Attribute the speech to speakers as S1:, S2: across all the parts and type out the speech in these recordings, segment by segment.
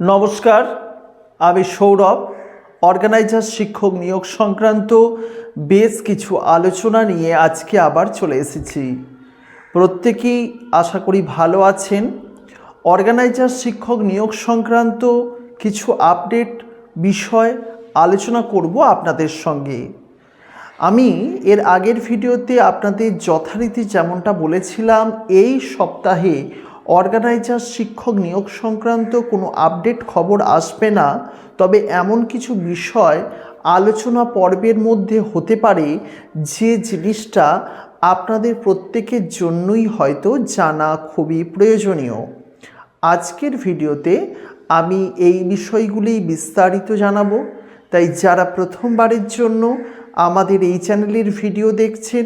S1: নমস্কার, আমি সৌরভ অর্গানাইজার শিক্ষক নিয়োগ সংক্রান্ত বেশ কিছু আলোচনা নিয়ে আজকে আবার চলে এসেছি। প্রত্যেকেই আশা করি ভালো আছেন। অর্গানাইজার শিক্ষক নিয়োগ সংক্রান্ত কিছু আপডেট বিষয় আলোচনা করব আপনাদের সঙ্গে। আমি এর আগের ভিডিওতে আপনাদের যথারীতি যেমনটা বলেছিলাম, এই সপ্তাহে অর্গানাইজার শিক্ষক নিয়োগ সংক্রান্ত কোনো আপডেট খবর আসবে না, তবে এমন কিছু বিষয় আলোচনা পর্বের মধ্যে হতে পারে যে জিনিসটা আপনাদের প্রত্যেকের জন্যই হয়তো জানা খুবই প্রয়োজনীয়। আজকের ভিডিওতে আমি এই বিষয়গুলি বিস্তারিত জানাব। তাই যারা প্রথমবারের জন্য আমাদের এই চ্যানেলের ভিডিও দেখছেন,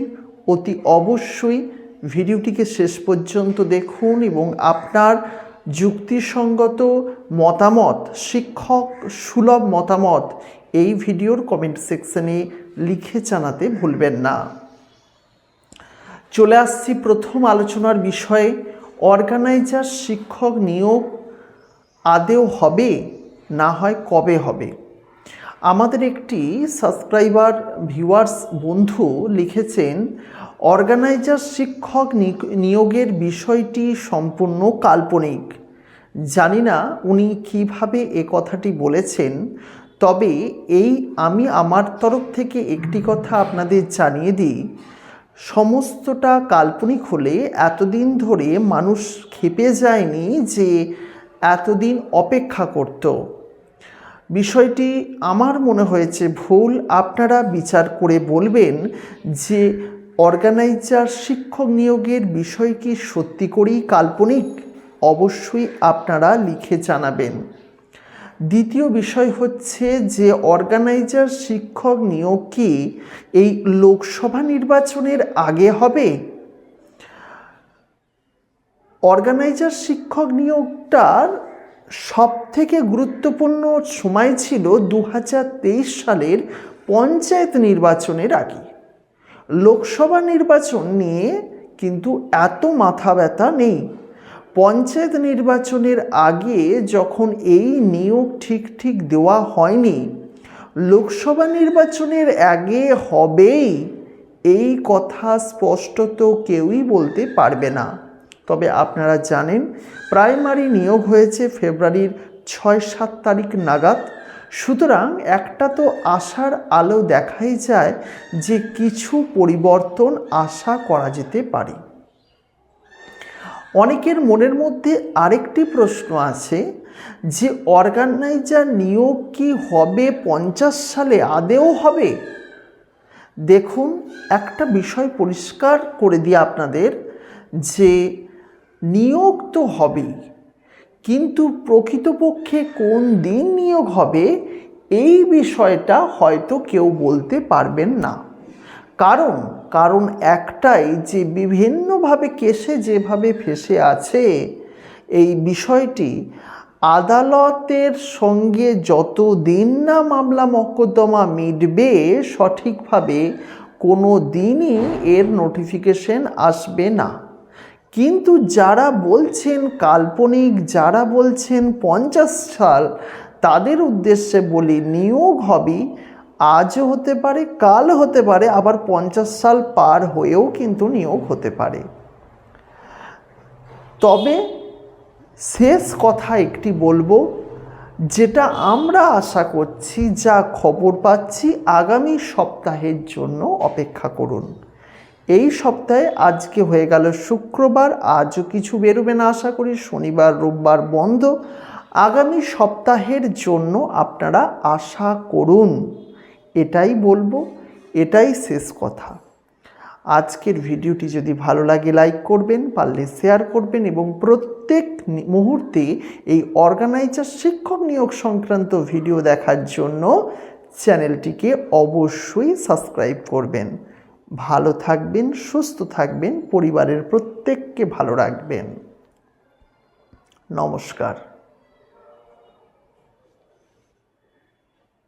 S1: অতি অবশ্যই ভিডিওটিকে শেষ পর্যন্ত দেখুন এবং আপনার যুক্তিসঙ্গত মতামত, শিক্ষক সুলভ মতামত এই ভিডিওর কমেন্ট সেকশনে লিখে জানাতে ভুলবেন না। চলে আসছি প্রথম আলোচনার বিষয়ে। অর্গানাইজার শিক্ষক নিয়োগ আদেও হবে, না হয় কবে হবে? আমাদের একটি সাবস্ক্রাইবার ভিউয়ার্স বন্ধু লিখেছেন অর্গানাইজার শিক্ষক নিয়োগের বিষয়টি সম্পূর্ণ কাল্পনিক। জানি না উনি কীভাবে এ কথাটি বলেছেন, তবে এই আমি আমার তরফ থেকে একটি কথা আপনাদের জানিয়ে দিই। সমস্তটা কাল্পনিক হলে এতদিন ধরে মানুষ খেপে যায়নি যে এতদিন অপেক্ষা করত। বিষয়টি আমার মনে হয়েছে ভুল। আপনারা বিচার করে বলবেন যে অর্গানাইজার শিক্ষক নিয়োগের বিষয় কি সত্যি করেই কাল্পনিক? অবশ্যই আপনারা লিখে জানাবেন। দ্বিতীয় বিষয় হচ্ছে যে অর্গানাইজার শিক্ষক নিয়োগ কি এই লোকসভা নির্বাচনের আগে হবে? অর্গানাইজার শিক্ষক নিয়োগটার সব থেকে গুরুত্বপূর্ণ সময় ছিল দু হাজার তেইশ সালের পঞ্চায়েত নির্বাচনের আগে। লোকসভা নির্বাচন নিয়ে কিন্তু এত মাথা ব্যথা নেই। পঞ্চায়েত নির্বাচনের আগে যখন এই নিয়োগ ঠিক ঠিক দেওয়া হয়নি, লোকসভা নির্বাচনের আগে হবেই, এই কথা স্পষ্টত কেউই বলতে পারবে না। তবে আপনারা জানেন, প্রাইমারি নিয়োগ হয়েছে ফেব্রুয়ারির ছয় সাত তারিখ নাগাদ। সুতরাং একটা তো আশার আলো দেখাই যায় যে কিছু পরিবর্তন আশা করা যেতে পারে। অনেকের মনের মধ্যে আরেকটি প্রশ্ন আছে যে অর্গানাইজার নিয়োগ কি হবে পঞ্চাশ সালে আদেও হবে? দেখুন, একটা বিষয় পরিষ্কার করে দিই আপনাদের যে নিয়োগ তো হবেই। কিন্তু প্রকৃতপক্ষে কোন দিন নিয়োগ হবে, এই বিষয়টা হয়তো কেউ বলতে পারবেন না। কারণ কারণ একটাই যে বিভিন্নভাবে কেসে যেভাবে ফেসে আছে, এই বিষয়টি আদালতের সঙ্গে যত দিন না মামলা মকদ্দমা মিটবে, সঠিকভাবে কোনো দিনই এর নোটিফিকেশন আসবে না। কিন্তু যারা বলছেন কাল্পনিক, যারা বলছেন পঞ্চাশ সাল, তাদের উদ্দেশ্যে বলি নিয়োগ হবে, আজও হতে পারে, কাল হতে পারে, আবার পঞ্চাশ সাল পার হয়েও কিন্তু নিয়োগ হতে পারে। তবে শেষ কথা একটি বলব, যেটা আমরা আশা করছি, যা খবর পাচ্ছি, আগামী সপ্তাহের জন্য অপেক্ষা করুন। এই সপ্তাহে আজকে হয়ে গেল শুক্রবার, আজও কিছু বেরোবে না আশা করি, শনিবার, রোববার বন্ধ। আগামী সপ্তাহের জন্য আপনারা আশা করুন, এটাই বলব, এটাই শেষ কথা। আজকের ভিডিওটি যদি ভালো লাগে, লাইক করবেন, পারলে শেয়ার করবেন এবং প্রত্যেক মুহূর্তে এই অর্গানাইজার শিক্ষক নিয়োগ সংক্রান্ত ভিডিও দেখার জন্য চ্যানেলটিকে অবশ্যই সাবস্ক্রাইব করবেন। ভালো থাকবেন সুস্থ থাকবেন পরিবারের প্রত্যেককে ভালো রাখবেন। নমস্কার।